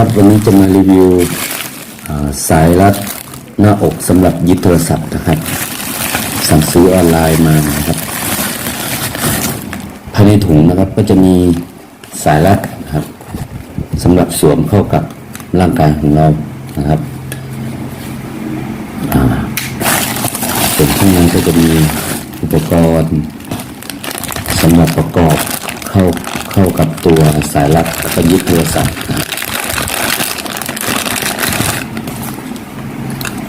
ครับวันนี้จะมารีวิวสายรัดหน้าอกสำหรับยึดโทรศัพท์นะครับ สั่งซื้อออนไลน์มานะครับภายในถุงนะครับก็จะมีสายรัดนะครับสำหรับสวมเข้ากับร่างกายของเรานะครับส่วนข้างในก็จะมีอุปกรณ์สำหรับประกอบเข้าเข้ากับตัวสายรัดแล้วก็ยึดโทรศัพท์นะครับ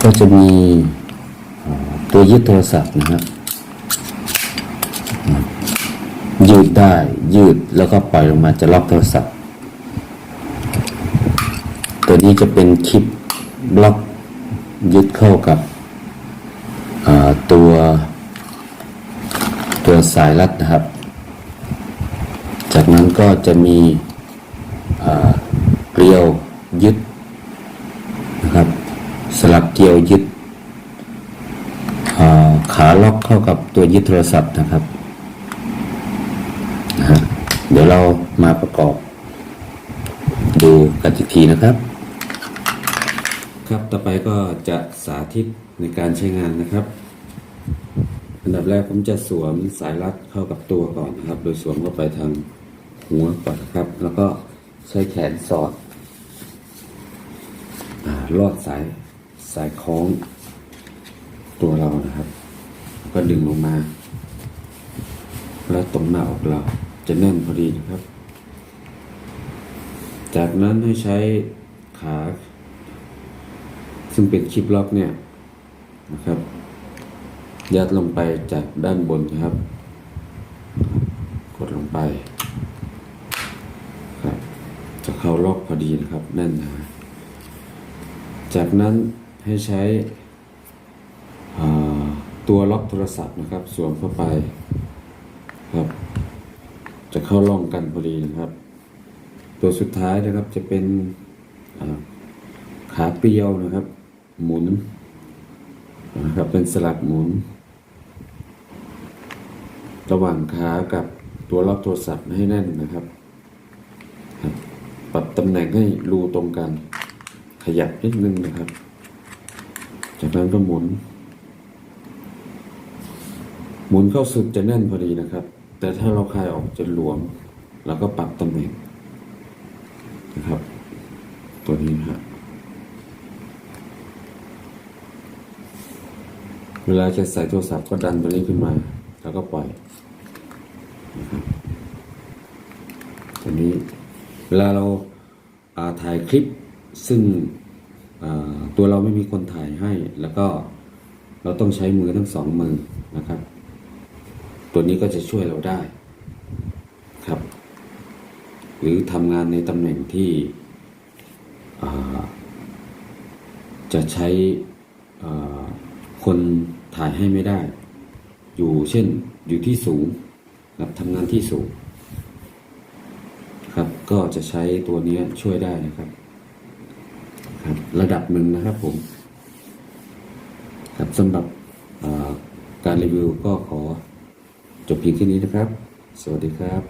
ก็จะมีตัวยึดโทรศัพท์นะครับยืดได้ยืดแล้วก็ปล่อยลงมาจะล็อกโทรศัพท์ ตัวนี้จะเป็นคลิปบล็อกยึดเข้ากับตัวตัวสายรัดนะครับ จากนั้นก็จะมีเกลียวยึด สลับเกลียวยึดขาล็อกเข้ากับตัวยึดโทรศัพท์นะครับนะเดี๋ยวเรามาประกอบ ดูกันอีกทีนะครับ ครับต่อไปก็จะสาธิตในการใช้งานนะครับ อันดับแรกผมจะสวมสายรัดเข้ากับตัวก่อนนะครับ โดยสวมเข้าไปทางหัวก่อนนะครับ แล้วก็ใช้แขนสอดอลอดสาย สายคล้องตัวเรานะครับ ก็ดึงลงมา แล้วตรงหน้าอกเราจะแน่นพอดีนะครับ จากนั้นให้ใช้ขา ซึ่งเป็นคลิปล็อกเนี่ยนะครับ ยัดลงไปจากด้านบนนะครับ กดลงไปครับจะเข้าล็อกพอดีนะครับแน่นหนาจากนั้น ให้ใช้ตัวล็อกโทรศัพท์นะครับ สวมเข้าไปครับ จะเข้าร่องกันพอดีนะครับ ตัวสุดท้ายนะครับจะเป็นขาเปียวนะครับ หมุนนะครับเป็นสลักหมุน ระหว่างขากับตัวล็อกโทรศัพท์ให้แน่นนะครับ ปรับตำแหน่งให้รูตรงกัน ขยับนิดนึงนะครับ จากนั้นก็หมุน หมุนเข้าสุดจะแน่นพอดีนะครับ แต่ถ้าเราคลายออกจะหลวม แล้วก็ปรับตำแหน่งนะครับ ตัวนี้นะฮะเวลาจะใส่โทรศัพท์ก็ดันตัวนี้ขึ้นมา แล้วก็ปล่อยนะครับตัวนี้ เวลาเราถ่ายคลิปซึ่ง ตัวเราไม่มีคนถ่ายให้ แล้วก็เราต้องใช้มือทั้งสองมือนะครับ ตัวนี้ก็จะช่วยเราได้ครับ หรือทำงานในตำแหน่งที่จะใช้คนถ่ายให้ไม่ได้ อยู่เช่นอยู่ที่สูงครับทำงานที่สูง ครับก็จะใช้ตัวนี้ช่วยได้นะครับ ครับ ระดับหนึ่งนะครับผม ครับสำหรับการรีวิวก็ขอจบเพียงแค่นี้นะครับ สวัสดีครับ